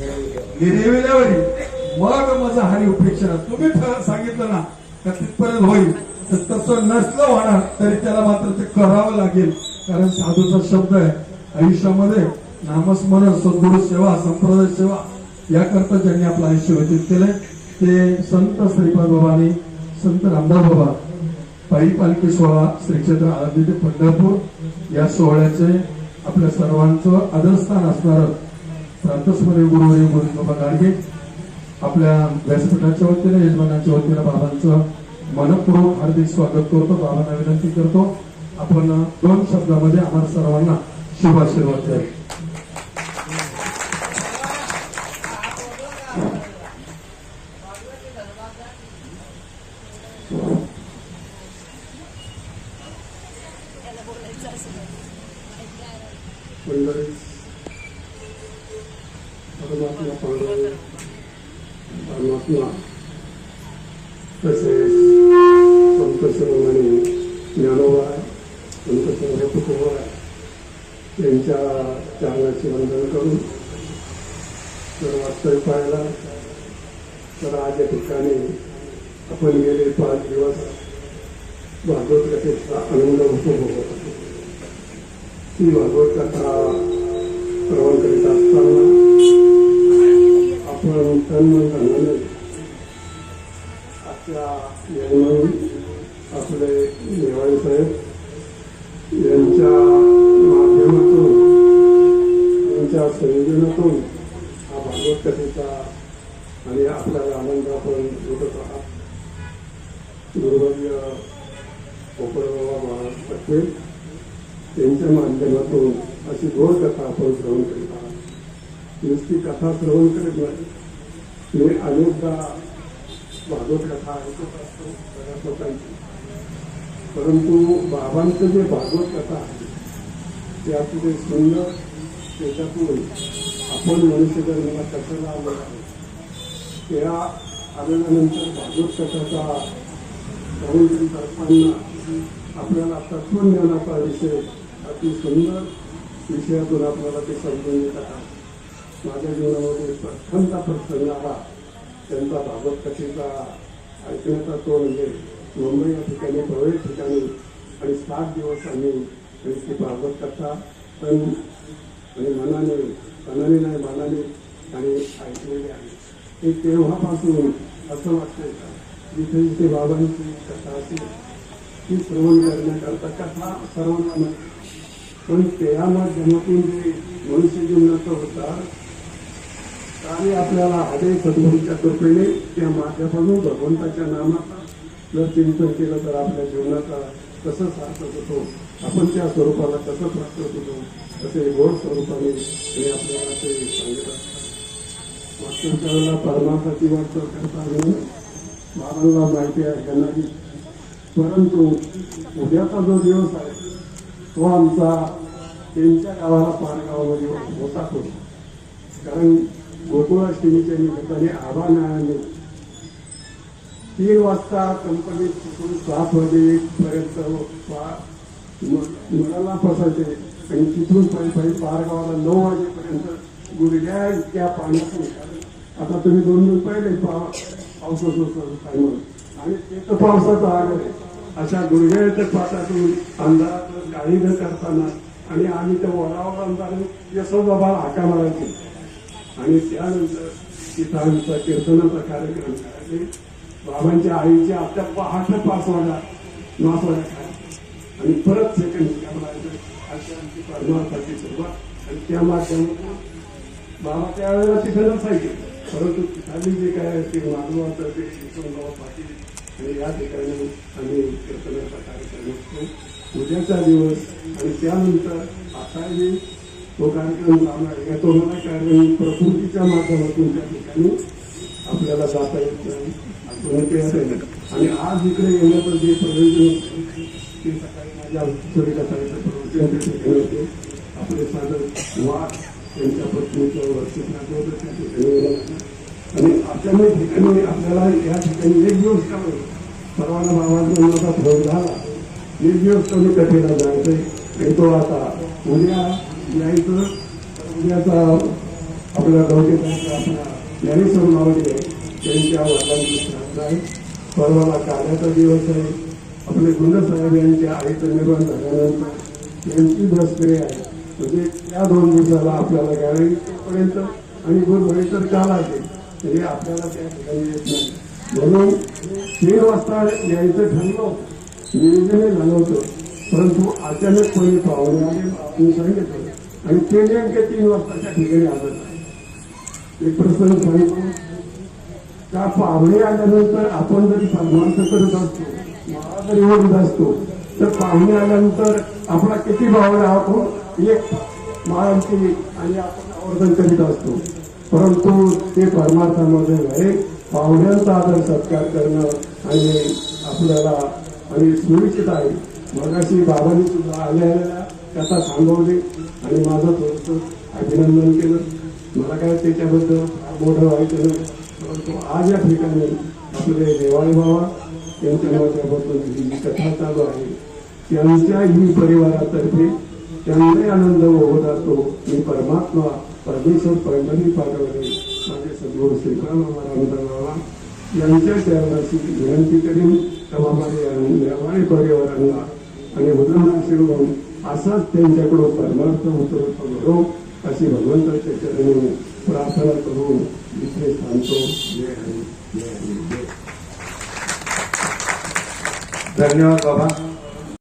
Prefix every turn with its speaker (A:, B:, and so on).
A: निर्विल्यावरी मग माझा हानी उपेक्षा तुम्ही सांगितलं ना का तिथपर्यंत होईल. तर तसं नसलं होणार तरी त्याला मात्र ते करावं लागेल. कारण साधूचा शब्द आहे आयुष्यामध्ये नामस्मरण सद्गुरु सेवा संप्रदाय सेवा याकरता ज्यांनी आपलं आयुष्य व्यतीत केलंय ते संत श्रीपाद बाबा संत रामदास बाबा पायी पालखी सोहळा श्री क्षेत्र आळंदी ते पंढरपूर या सोहळ्याचे आपल्या सर्वांचं आदरस्थान असणार प्रातस्मरण गुरुवारी गुरु बाबा गाडगे आपल्या व्यासपीठाच्या वतीने यजमानाच्या वतीने बाबांचं मनपूर्वक हार्दिक स्वागत करतो बाबांना विनंती करतो. आपण दोन शब्दामध्ये आम्हाला सर्वांना शुभाशीर्वाद द्यावे
B: मंडळी परमात्मा. तसेच संत शिरोमणी ज्ञानोबा संत शिरोमणी तुकोबा यांच्या चरणाचे वंदन करून तर वास्तव्य पाहायला तर आज या ठिकाणी आपण गेले पाच दिवस भागवत कथेचा आनंद उपभोगत होतो. ती भागवत कथा श्रवण करीत असताना आपण तन धनाने आजच्या यजमान आपले नेवाळे साहेब यांच्या माध्यमातून यांच्या संयोजनातून हा भागवत कथेचा आणि आपल्याला आनंद आपण लुटत आहात गुरुवर्य गोपाळबाबा महाराज पटेल त्यांच्या माध्यमातून अशी गोड कथा आपण श्रवण करीत आहात. नुसती कथा श्रवण करीत नाही. मी अनेकदा भागवत कथा ऐकत असतो बऱ्याच लोकांची. परंतु बाबांचं जे भागवत कथा आहे ते अतिशय सुंदर त्याच्यातून आपण मनुष्य जन्माला कसं लाभ आहे त्या आल्यानंतर भागवत कथाचा श्रवण करताना आपल्याला तत्वज्ञानाचा विषय अति सुंदर विषयातून आपल्याला ते समजून येत आहे माझ्या जीवनामध्ये प्रथमचा प्रसंग आला त्यांचा भागवत कथेचा ऐकण्याचा तो म्हणजे मुंबई या ठिकाणी प्रवेश ठिकाणी आणि सात दिवस आम्ही त्यांची भागवत कथा पण आणि मनाने मनाने नाही मनाने आणि ऐकलेली आहे. ते तेव्हापासून असं वाटतंय का? जिथे जिथे बाबांची कथा असेल ती श्रवण करण्याकरता कथा सर्वांना पण त्या माध्यमातून जे मनुष्य जीवनाचा होता आणि आपल्याला आदे सद्गुरूच्या कृपेने त्या माध्यमातून भगवंताच्या नामाचा जर चिंतन केलं तर आपल्या जीवनाचा कसं सार्थक होतो आपण त्या स्वरूपाला कसं प्राप्त होतो असे गोड स्वरूपाने हे आपल्याला ते सांगितलं असतात. मागच्या परमार्थाची वाटचाल करता आली बाबांना माहिती आहे त्यांना परंतु उद्याचा जो दिवस आहे तो आमचा त्यांच्या गावाला पारगावामध्ये होता होता कारण गोकुळाष्टमीच्या निमित्ताने आव्हानाने तीन वाजता कंपनीत तिथून सात वाजेपर्यंत मुलांना फसायचे आणि तिथून पायी पायी गावाला नऊ वाजेपर्यंत गुडघ्या इतक्या पाण्यातून आता तुम्ही दोन दिवस पहिले पा पावसाचं टायमर आणि ते तर पावसाचं आलं आहे. अशा गुडघ्याच्या पाटातून अंधारात गाडी न करताना आणि आम्ही त्या वडावर अंधाराने यशोबाबा हाका मारायचे. आणि त्यानंतर तिथं कीर्तनाचा कार्यक्रम करायचे. बाबांच्या आईच्या आता पहाटे पाच वाजा नाच वाजा खायला आणि परत सेकंड करायचं अशी आमची परमार्थाची सुरुवात. आणि त्या माध्यमातून बाबा त्यावेळेला तिथे नसायचे. परंतु तिथाली जे काय ते माधवाचं ते शिवसंगाव पाटील आणि या ठिकाणी आम्ही कीर्तनाचा कार्यक्रम असतो. उद्याचा दिवस आणि त्यानंतर आताही तो कार्यक्रम लावणार आहे. तो मला कार्यक्रम प्रकृतीच्या माध्यमातून त्या ठिकाणी आपल्याला जाता येत नाही. असं. असेल आणि आज इकडे येण्याचं जे प्रयोजन होतं ते सकाळी माझ्या सूर्यकथाचं प्रवचन ठिकाणी होते. आपले साधक वाघ त्यांच्या पत्नीचं वर्षिकनाथ होतं त्या ठिकाणी आणि अचानक ठिकाणी आपल्याला या ठिकाणी एक दिवस कमी सर्वांना बाबांचा माझा फोन झाला. एक दिवस कमी कथेला जायचंय. आणि तो आता उद्या यायचं तर उद्याचा आपल्या गवटेचा आपला ज्ञानेश्वर मावळे यांच्या वडिलांची श्राद्ध आहे. परवाला काल्याचा दिवस आहे. आपले गुंडसाहेब यांच्या आईचं निर्माण झाल्यानंतर यांची दसरे आहे. म्हणजे त्या दोन दिवसाला आपल्याला गॅरंटीपर्यंत आणि गुरुवारी तर काल आहे. तरी आपल्याला त्या ठिकाणी येत नाही. म्हणून तीन वाजता यायचं ठरलं. नियोजनही झालं होतं. परंतु अचानकपणे पाहुणे आले. आपण सांगितलं. आणि ते नेमके तीन वर्षाच्या ठिकाणी आलं नाही. एक प्रसंग सांगतो त्या पाहुणे आल्यानंतर आपण जरी सन्मान करत असतो मला जरी ओढत असतो तर पाहुणे आल्यानंतर आपला किती भावना आपण एक माळांची आणि आपण आवर्जन करीत असतो. परंतु ते परमार्थामध्ये आहे पाहुण्यांचा आदर सत्कार करणं आणि आपल्याला आणि सुनिश्चित आहे. मगाशी बाबांनी सुद्धा आल्या आलेल्या कथा सांगवली आणि माझं थोडंसं अभिनंदन केलं. मला काय त्याच्याबद्दल मोठं व्हायचं नाही. परंतु आज या ठिकाणी आपले देवाळी बाबा यांच्या नावाच्याबद्दल ही जी कथा चालू आहे त्यांच्याही परिवारातर्फे त्यांनाही आनंद होत असतो. मी परमात्मा परमेश्वर पंढरी पाठवले माझे सद्गुरू श्रीराम बाबा यांच्या चरणाची विनंती करीन. तेव्हा माझ्या परिवारांना आणि उदाहरण शिवून असाच त्यांच्याकडून परमार्थ होतो घडो अशी भगवंताच्या चरणी प्रार्थना करून इथे सांगतो जय हरी जय हरी जय
C: धन्यवाद बाबा.